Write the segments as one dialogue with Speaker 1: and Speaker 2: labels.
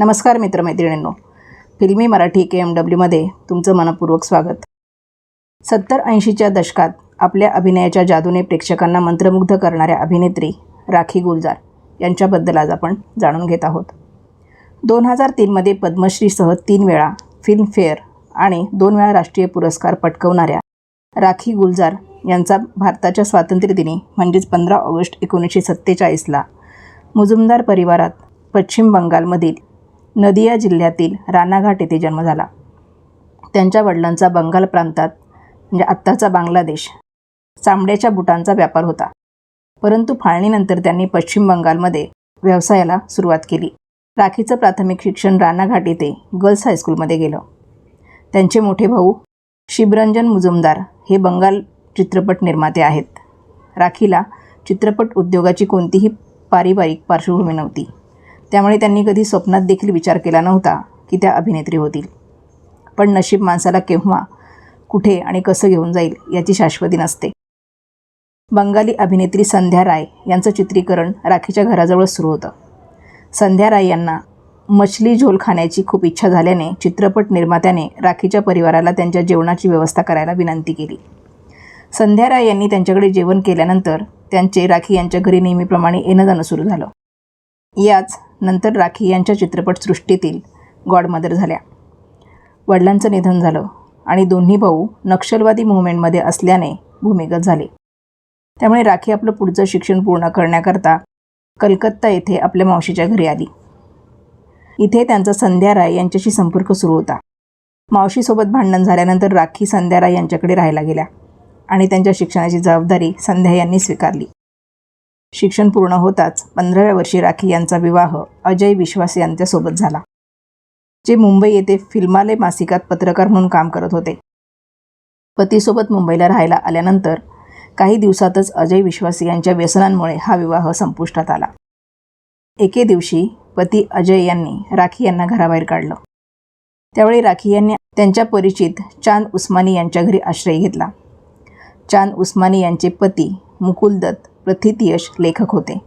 Speaker 1: नमस्कार मित्रमैत्रिणींनो. फिल्मी मराठी के एम डब्ल्यूमध्ये तुमचं मनपूर्वक स्वागत. सत्तर ऐंशीच्या दशकात आपल्या अभिनयाच्या जादूने प्रेक्षकांना मंत्रमुग्ध करणाऱ्या अभिनेत्री राखी गुलजार यांच्याबद्दल आज आपण जाणून घेत आहोत. दोन हजार तीनमध्ये पद्मश्रीसह तीन वेळा फिल्मफेअर आणि दोन वेळा राष्ट्रीय पुरस्कार पटकवणाऱ्या राखी गुलजार यांचा भारताच्या स्वातंत्र्यदिनी म्हणजेच पंधरा ऑगस्ट एकोणीसशे सत्तेचाळीसला मुजुमदार परिवारात पश्चिम बंगालमधील नदिया जिल्ह्यातील रानाघाट येथे जन्म झाला. त्यांच्या वडिलांचा बंगाल प्रांतात म्हणजे आत्ताचा बांगलादेश चामड्याच्या बुटांचा व्यापार होता. परंतु फाळणीनंतर त्यांनी पश्चिम बंगालमध्ये व्यवसायाला सुरुवात केली. राखीचं प्राथमिक शिक्षण रानाघाट येथे गर्ल्स हायस्कूलमध्ये गेलं. त्यांचे मोठे भाऊ शिबरंजन मुजुमदार हे बंगाल चित्रपट निर्माते आहेत. राखीला चित्रपट उद्योगाची कोणतीही पारिवारिक पार्श्वभूमी नव्हती. त्यामुळे त्यांनी कधी स्वप्नात देखील विचार केला नव्हता की त्या अभिनेत्री होतील. पण नशीब माणसाला केव्हा कुठे आणि कसं घेऊन जाईल याची शाश्वती नसते. बंगाली अभिनेत्री संध्या राय यांचं चित्रीकरण राखीच्या घराजवळच सुरू होतं. संध्या राय यांना मछली झोल खाण्याची खूप इच्छा झाल्याने चित्रपट निर्मात्याने राखीच्या परिवाराला त्यांच्या जेवणाची व्यवस्था करायला विनंती केली. संध्या राय यांनी त्यांच्याकडे जेवण केल्यानंतर त्यांचे राखी यांच्या घरी नेहमीप्रमाणे येणं जाणं सुरू झालं. याच नंतर राखी यांच्या चित्रपटसृष्टीतील गॉडमदर झाल्या. वडिलांचं निधन झालं आणि दोन्ही भाऊ नक्षलवादी मुवमेंटमध्ये असल्याने भूमिगत झाले. त्यामुळे राखी आपलं पुढचं शिक्षण पूर्ण करण्याकरता कलकत्ता येथे आपल्या मावशीच्या घरी आली. इथे त्यांचा संध्या राय यांच्याशी संपर्क सुरू होता. मावशीसोबत भांडण झाल्यानंतर राखी संध्या राय यांच्याकडे राहायला गेल्या आणि त्यांच्या शिक्षणाची जबाबदारी संध्या यांनी स्वीकारली. शिक्षण पूर्ण होताच पंधराव्या वर्षी राखी यांचा विवाह अजय विश्वास यांच्यासोबत झाला जे मुंबई येथे फिल्मालय मासिकात पत्रकार म्हणून काम करत होते. पतीसोबत मुंबईला राहायला आल्यानंतर काही दिवसातच अजय विश्वास यांच्या व्यसनांमुळे हा विवाह संपुष्टात आला. एके दिवशी पती अजय यांनी राखी यांना घराबाहेर काढलं. त्यावेळी राखी यांनी त्यांच्या परिचित चांद उस्मानी यांच्या घरी आश्रय घेतला. चांद उस्मानी यांचे पती मुकुल दत्त प्रथितयश लेखक होते.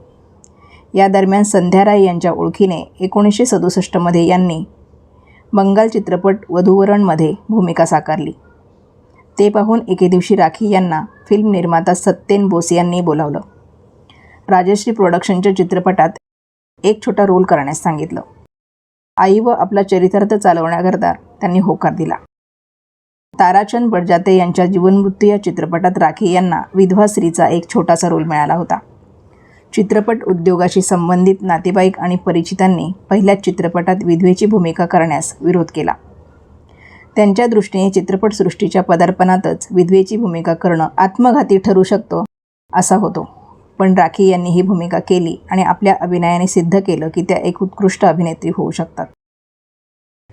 Speaker 1: या दरम्यान संध्या राय यांच्या ओळखीने एकोणीसशे सदुसष्टमध्ये यांनी बंगाल चित्रपट वधूवरणमध्ये भूमिका साकारली. ते पाहून एके दिवशी राखी यांना फिल्म निर्माता सत्येन बोस यांनी बोलावलं. राजश्री प्रोडक्शनच्या चित्रपटात एक छोटा रोल करण्यास सांगितलं. आई व आपला चरितार्थ चालवण्याकरता त्यांनी होकार दिला. ताराचंद बडजाते यांच्या जीवनमृत्यू या चित्रपटात राखी यांना विधवा स्त्रीचा एक छोटासा रोल मिळाला होता. चित्रपट उद्योगाशी संबंधित नातेवाईक आणि परिचितांनी पहिल्याच चित्रपटात विधवेची भूमिका करण्यास विरोध केला. त्यांच्या दृष्टीने चित्रपटसृष्टीच्या पदार्पणातच विधवेची भूमिका करणं आत्मघाती ठरू शकतो असा होतो. पण राखी यांनी ही भूमिका केली आणि आपल्या अभिनयाने सिद्ध केलं की त्या एक उत्कृष्ट अभिनेत्री होऊ शकतात.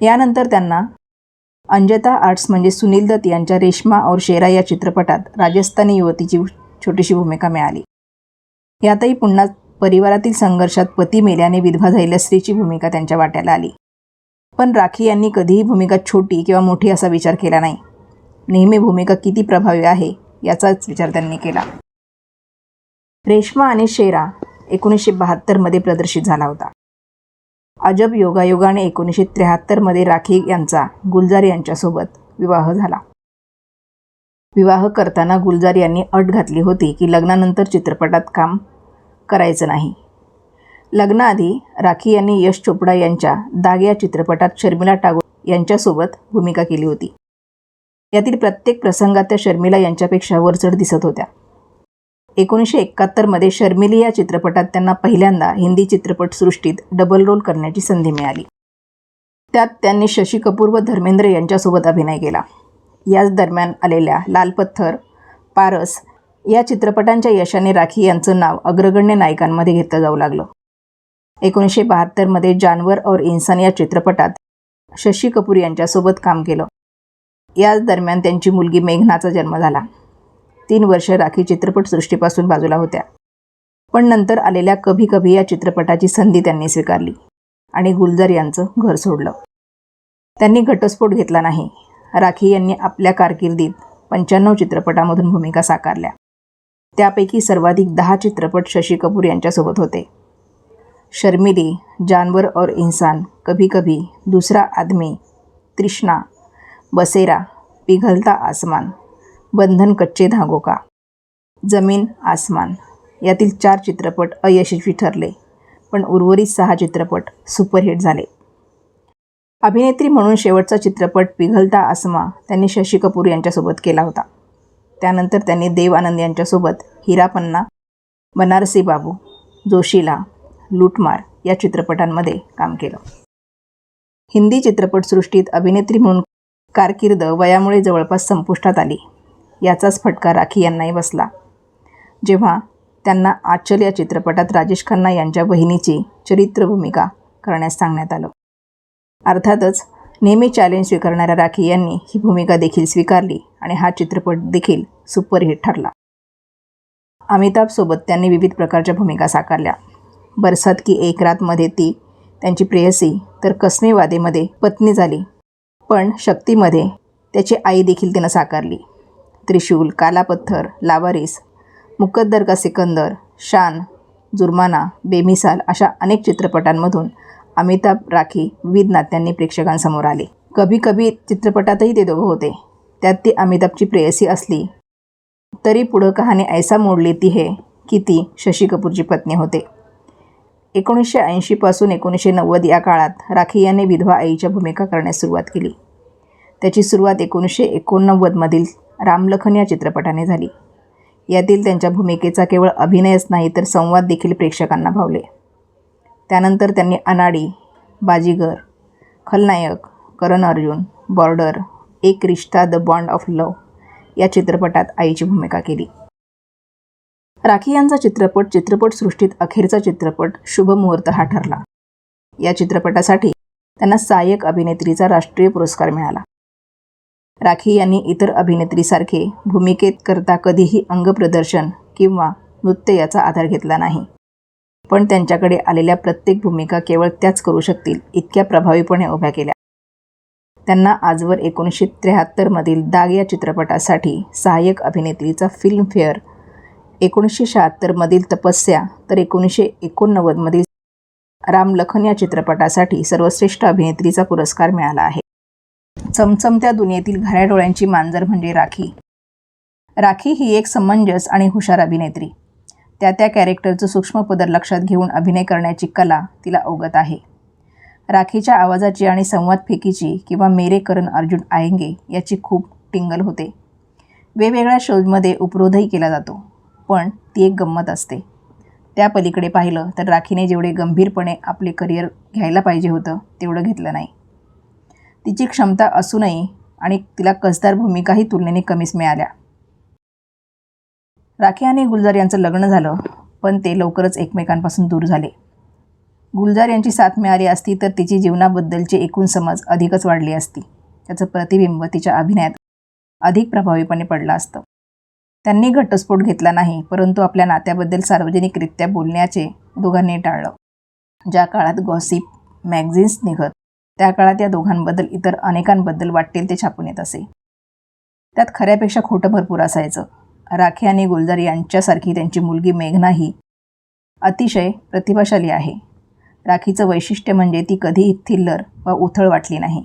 Speaker 1: यानंतर त्यांना अंजता आर्ट्स म्हणजे सुनील दत्त यांच्या रेश्मा और शेरा या चित्रपटात राजस्थानी युवतीची छोटीशी भूमिका मिळाली. यातही पुन्हा परिवारातील संघर्षात पती मेल्याने विधवा झालेल्या स्त्रीची भूमिका त्यांच्या वाट्याला आली. पण राखी यांनी कधीही भूमिका छोटी किंवा मोठी असा विचार केला नाही. नेहमी भूमिका किती प्रभावी आहे याचाच विचार त्यांनी केला. रेश्मा आणि शेरा एकोणीसशे बहात्तरमध्ये प्रदर्शित झाला होता. अजब योगायोगाने एकोणीसशे त्र्याहत्तरमध्ये राखी यांचा गुलजार यांच्यासोबत विवाह झाला. विवाह करताना गुलजार यांनी अट घातली होती की लग्नानंतर चित्रपटात काम करायचं नाही. लग्नाआधी राखी यांनी यश चोपडा यांच्या दाग या चित्रपटात शर्मिला टागोर यांच्यासोबत भूमिका केली होती. यातील प्रत्येक प्रसंगात त्या शर्मिला यांच्यापेक्षा वरचढ दिसत होत्या. एकोणीसशे एकाहत्तरमध्ये शर्मिली या चित्रपटात त्यांना पहिल्यांदा हिंदी चित्रपटसृष्टीत डबल रोल करण्याची संधी मिळाली. त्यात त्यांनी शशी कपूर व धर्मेंद्र यांच्यासोबत अभिनय केला. याच दरम्यान आलेल्या लाल पत्थर पारस या चित्रपटांच्या यशाने राखी यांचं नाव अग्रगण्य नायकांमध्ये घेतलं जाऊ लागलं. एकोणीसशे बहात्तरमध्ये जानवर और इन्सान या चित्रपटात शशी कपूर यांच्यासोबत काम केलं. याच दरम्यान त्यांची मुलगी मेघनाचा जन्म झाला. तीन वर्ष राखी चित्रपटसृष्टीपासून बाजूला होत्या. पण नंतर आलेल्या कभी कभी या चित्रपटाची संधी त्यांनी स्वीकारली आणि गुलजार यांचं घर सोडलं. त्यांनी घटस्फोट घेतला नाही. राखी यांनी आपल्या कारकिर्दीत पंच्याण्णव चित्रपटामधून भूमिका साकारल्या. त्यापैकी सर्वाधिक दहा चित्रपट शशी कपूर यांच्यासोबत होते. शर्मिली जानवर और इंसान कभी कभी दुसरा आदमी तृष्णा बसेरा पिघलता आसमान बंधन कच्चे धागो का? जमीन आसमान. यातील चार चित्रपट अयशस्वी ठरले. पण उर्वरित सहा चित्रपट सुपरहिट झाले. अभिनेत्री म्हणून शेवटचा चित्रपट पिघलता आसमा त्यांनी शशी कपूर यांच्यासोबत केला होता. त्यानंतर त्यांनी देव आनंद यांच्यासोबत हिरापन्ना बनारसी बाबू जोशीला लूटमार या चित्रपटांमध्ये काम केलं. हिंदी चित्रपटसृष्टीत अभिनेत्री म्हणून कारकीर्द वयामुळे जवळपास संपुष्टात आली. याचाच फटका राखी यांनाही बसला. जेव्हा त्यांना आचल या चित्रपटात राजेश खन्ना यांच्या बहिणीची चरित्र भूमिका करण्यास सांगण्यात आलं. अर्थातच नेहमी चॅलेंज स्वीकारणाऱ्या राखी यांनी ही भूमिका देखील स्वीकारली आणि हा चित्रपट देखील सुपरहिट ठरला. अमिताभसोबत त्यांनी विविध प्रकारच्या भूमिका साकारल्या. बरसात की एक रातमध्ये ती त्यांची प्रेयसी तर कसमे वादेमध्ये पत्नी झाली. पण शक्तीमध्ये त्याची आई देखील तिनं साकारली. त्रिशूल काला पत्थर लावारिस मुकद्दर का सिकंदर शान जुर्माना बेमिसाल अशा अनेक चित्रपटांमधून अमिताभ राखी विविध नात्यांनी प्रेक्षकांसमोर आले. कभी कभी चित्रपटातही ते दोघं होते. त्यात ती अमिताभची प्रेयसी असली तरी पुढं कहाणी ऐसा मोडली ती हे की ती शशी कपूरची पत्नी होते. एकोणीसशे ऐंशीपासून एकोणीसशे नव्वद या काळात राखी यांनी विधवा आईच्या भूमिका करण्यास सुरुवात केली. त्याची सुरुवात एकोणीसशे एकोणनव्वदमधील रामलखन या चित्रपटाने झाली. यातील त्यांच्या भूमिकेचा केवळ अभिनयच नाही तर संवाद देखील प्रेक्षकांना भावले. त्यानंतर त्यांनी अनाडी बाजीगर खलनायक Karan Arjun border Ek Rishta the bond of love या चित्रपटात आईची भूमिका केली. राखी यांचा चित्रपट चित्रपटसृष्टीत अखेरचा चित्रपट शुभ मुहूर्त हा ठरला. या चित्रपटासाठी त्यांना सहाय्यक अभिनेत्रीचा राष्ट्रीय पुरस्कार मिळाला. राखी यांनी इतर अभिनेत्रीसारखे भूमिकेत करता कधीही अंगप्रदर्शन किंवा नृत्य याचा आधार घेतला नाही. पण त्यांच्याकडे आलेल्या प्रत्येक भूमिका केवळ त्याच करू शकतील इतक्या प्रभावीपणे उभ्या केल्या. त्यांना आजवर एकोणीसशे त्र्याहत्तरमधील दाग या चित्रपटासाठी सहाय्यक अभिनेत्रीचा फिल्मफेअर एकोणीसशे शहात्तरमधील तपस्या तर एकोणीसशे एकोणनव्वदमधील रामलखन या चित्रपटासाठी सर्वश्रेष्ठ अभिनेत्रीचा पुरस्कार मिळाला आहे. चमचमत्या दुनियेतील घऱ्या डोळ्यांची मांजर म्हणजे राखी. राखी ही एक समंजस आणि हुशार अभिनेत्री. त्या त्या कॅरेक्टरचं सूक्ष्म पदर लक्षात घेऊन अभिनय करण्याची कला तिला अवगत आहे. राखीच्या आवाजाची आणि संवाद फेकीची किंवा मेरे करण अर्जुन आयंगे याची खूप टिंगल होते. वेगवेगळ्या शोजमध्ये उपरोधही केला जातो पण ती एक गंमत असते. त्या पलीकडे पाहिलं तर राखीने जेवढे गंभीरपणे आपले करिअर घ्यायला पाहिजे होतं तेवढं घेतलं नाही. तिची क्षमता असूनही आणि तिला कसदार भूमिकाही तुलनेने कमीच मिळाल्या. राखी आणि गुलजार यांचं लग्न झालं पण ते लवकरच एकमेकांपासून दूर झाले. गुलजार यांची साथ मिळाली असती तर तिची जीवनाबद्दलची एकूण समज अधिकच वाढली असती. त्याचं प्रतिबिंब तिच्या अभिनयात अधिक प्रभावीपणे पडलं असतं. त्यांनी घटस्फोट घेतला नाही परंतु आपल्या नात्याबद्दल सार्वजनिकरित्या बोलण्याचे दोघांनी टाळलं. ज्या काळात गॉसिप मॅगझिन्स निघत त्या काळात या दोघांबद्दल इतर अनेकांबद्दल वाटेल ते छापून येत असे. त्यात खऱ्यापेक्षा खोटं भरपूर असायचं. राखे आणि गुलजार यांच्यासारखी त्यांची मुलगी मेघना ही अतिशय प्रतिभाशाली आहे. राखीचं वैशिष्ट्य म्हणजे ती कधीही थिल्लर वा उथळ वाटली नाही.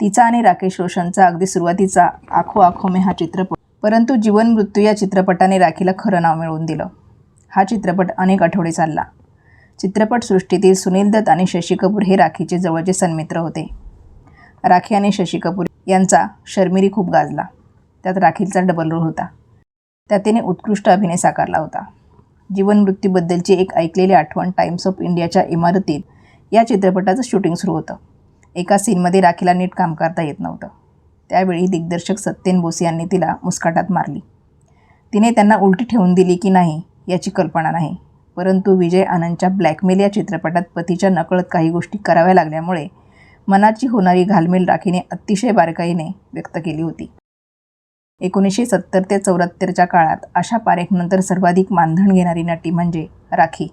Speaker 1: तिचा आणि राकेश रोशनचा अगदी सुरुवातीचा आखो आखो मे हा चित्रपट परंतु जीवन मृत्यू या चित्रपटाने राखीला खरं नाव मिळवून दिलं. हा चित्रपट अनेक आठवडे चालला. चित्रपटसृष्टीतील सुनील दत्त आणि शशी कपूर हे राखीचे जवळचे सन्मित्र होते. राखी आणि शशी कपूर यांचा शर्मिरी खूप गाजला. त्यात राखीचा डबल रोल होता. त्यात तिने उत्कृष्ट अभिनय साकारला होता. जीवन मृत्यूबद्दलची एक ऐकलेली आठवण टाइम्स ऑफ इंडियाच्या इमारतीत या चित्रपटाचं शूटिंग सुरू होतं. एका सीनमध्ये राखीला नीट काम करता येत नव्हतं. त्यावेळी दिग्दर्शक सत्येन बोस यांनी तिला मुस्काटात मारली. तिने त्यांना उलटी ठेवून दिली की नाही याची कल्पना नाही. परंतु विजय आनंदच्या ब्लॅकमेल या चित्रपटात पतीच्या नकळत काही गोष्टी कराव्या लागल्यामुळे मनाची होणारी घालमेल राखीने अतिशय बारकाईने व्यक्त केली होती. एकोणीसशे सत्तर ते चौऱ्याहत्तरच्या काळात आशा पारेखनंतर सर्वाधिक मानधन घेणारी नटी म्हणजे राखी.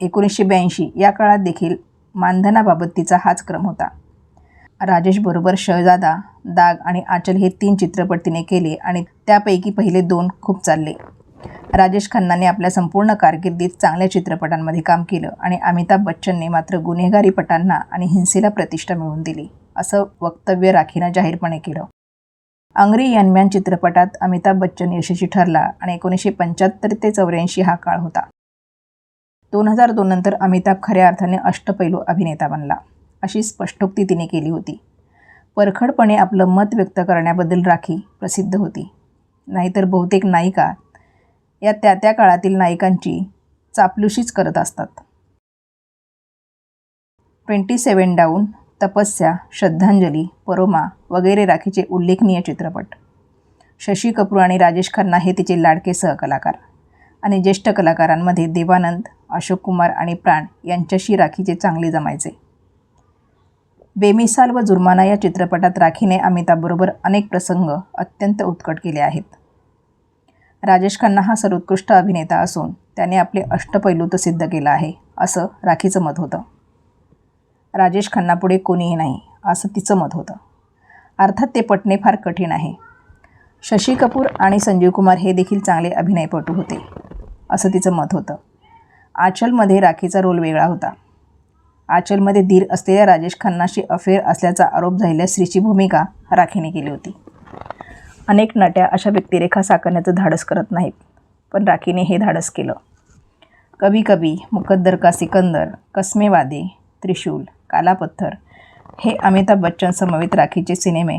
Speaker 1: एकोणीसशे ब्याऐंशी या काळात देखील मानधनाबाबत तिचा हाच क्रम होता. राजेशबरोबर शहजादा दाग आणि आचल हे तीन चित्रपट तिने केले आणि त्यापैकी पहिले दोन खूप चालले. राजेश खन्नाने आपल्या संपूर्ण कारकिर्दीत चांगल्या चित्रपटांमध्ये काम केलं आणि अमिताभ बच्चनने मात्र गुन्हेगारी पटांना आणि हिंसेला प्रतिष्ठा मिळवून दिली असं वक्तव्य राखीनं जाहीरपणे केलं. अंग्री यनम्यान चित्रपटात अमिताभ बच्चन यशस्वी ठरला आणि एकोणीसशे पंच्याहत्तर ते चौऱ्याऐंशी हा काळ होता. दोन हजार दोन नंतर अमिताभ खऱ्या अर्थाने अष्टपैलू अभिनेता बनला अशी स्पष्टोक्ती तिने केली होती. परखडपणे आपलं मत व्यक्त करण्याबद्दल राखी प्रसिद्ध होती. नाहीतर बहुतेक नायिका या त्या त्या काळातील नायिकांची चापलुशीच करत असतात. ट्वेंटी सेवन डाऊन तपस्या श्रद्धांजली परोमा वगैरे राखीचे उल्लेखनीय चित्रपट. शशी कपूर आणि राजेश खन्ना हे तिचे लाडके सहकलाकार आणि ज्येष्ठ कलाकारांमध्ये देवानंद अशोक कुमार आणि प्राण यांच्याशी राखीचे चांगले जमायचे. बेमिसाल व जुर्माना या चित्रपटात राखीने अमिताभबरोबर अनेक प्रसंग अत्यंत उत्कट केले आहेत. राजेश खन्ना हा सर्वोत्कृष्ट अभिनेता असून त्याने आपले अष्टपैलू तर सिद्ध केलं आहे असं राखीचं मत होतं. राजेश खन्नापुढे कोणीही नाही असं तिचं मत होतं. अर्थात ते पटणे फार कठीण आहे. शशी कपूर आणि संजीव कुमार हे देखील चांगले अभिनयपटू होते असं तिचं मत होतं. आचलमध्ये राखीचा रोल वेगळा होता. आचलमध्ये धीर असलेल्या राजेश खन्नाशी अफेअर असल्याचा आरोप झालेल्या स्त्रीची भूमिका राखीने केली होती. अनेक नट्या अशा व्यक्तिरेखा साकारण्याचं धाडस करत नाहीत. पण राखीने हे धाडस केलं. कभी कभी मुकद्दर का सिकंदर कस्मेवादे त्रिशूल काला पत्थर हे अमिताभ बच्चन समवेत राखीचे सिनेमे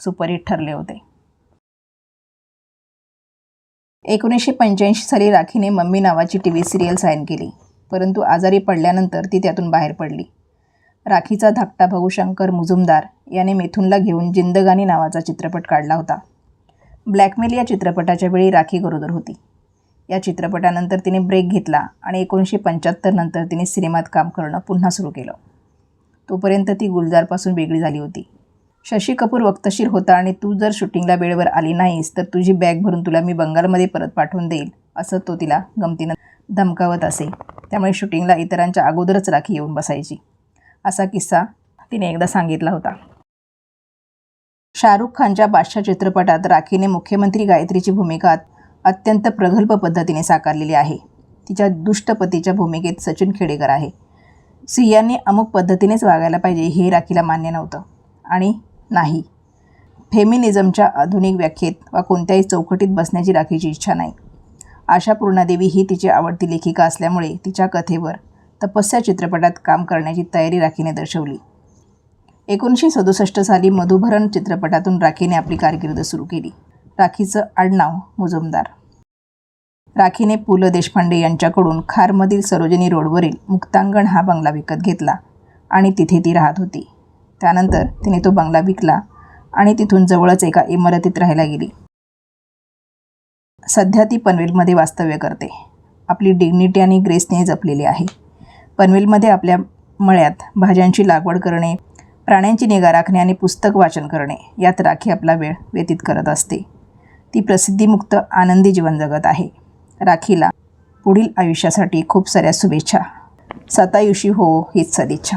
Speaker 1: सुपरहिट ठरले होते. एकोणीसशे पंच्याऐंशी साली राखीने मम्मी नावाची टी व्ही सिरियल साईन केली परंतु आजारी पडल्यानंतर ती त्यातून बाहेर पडली. राखीचा धाकटा भाऊ शंकर मुजुमदार याने मिथुनला घेऊन जिंदगानी नावाचा चित्रपट काढला होता. ब्लॅकमेल या चित्रपटाच्या वेळी राखी गरोदर होती. या चित्रपटानंतर तिने ब्रेक घेतला आणि एकोणीसशे पंच्याहत्तर नंतर तिने सिनेमात काम करणं पुन्हा सुरू केलं. तोपर्यंत ती गुलजारपासून वेगळी झाली होती. शशी कपूर वक्तशीर होता आणि तू जर शूटिंगला वेळेवर आली नाहीस तर तुझी बॅग भरून तुला मी बंगालमध्ये परत पाठवून देईल असं तो तिला गमतीनं धमकावत असे. त्यामुळे शूटिंगला इतरांच्या अगोदरच राखी येऊन बसायची. असा किस्सा तिने एकदा सांगितला होता. शाहरुख खानच्या बादशाह चित्रपटात राखीने मुख्यमंत्री गायत्रीची भूमिका अत्यंत प्रगल्भ पद्धतीने साकारलेली आहे. तिच्या दुष्टपतीच्या भूमिकेत सचिन खेडेकर आहे. सियांनी अमुक पद्धतीनेच वागायला पाहिजे हे राखीला मान्य नव्हतं. आणि नाही. फेमिनिझमच्या आधुनिक व्याख्येत वा कोणत्याही चौकटीत बसण्याची राखीची इच्छा नाही. आशा पूर्णादेवी ही तिची आवडती लेखिका असल्यामुळे तिच्या कथेवर तपस्या चित्रपटात काम करण्याची तयारी राखीने दर्शवली. एकोणीसशे सदुसष्ट साली मधुभरण चित्रपटातून राखीने आपली कारकीर्द सुरू केली. राखीचं आडनाव मुजुमदार. राखीने पु. ल. देशपांडे यांच्याकडून खारमधील सरोजिनी रोडवरील मुक्तांगण हा बंगला विकत घेतला आणि तिथे ती राहत होती. त्यानंतर तिने तो बंगला विकला आणि तिथून जवळच एका इमारतीत राहायला गेली. सध्या ती पनवेलमध्ये वास्तव्य करते. आपली डिग्निटी आणि ग्रेसने जपलेली आहे. पनवेलमध्ये आपल्या मळ्यात भाज्यांची लागवड करणे प्राण्यांची निगा राखणे आणि पुस्तक वाचन करणे यात राखी आपला वेळ व्यतीत करत असते. ती प्रसिद्धीमुक्त आनंदी जीवन जगत आहे. राखीला पुढील आयुष्यासाठी खूप साऱ्या शुभेच्छा. सतायुषी हो हीच सदिच्छा.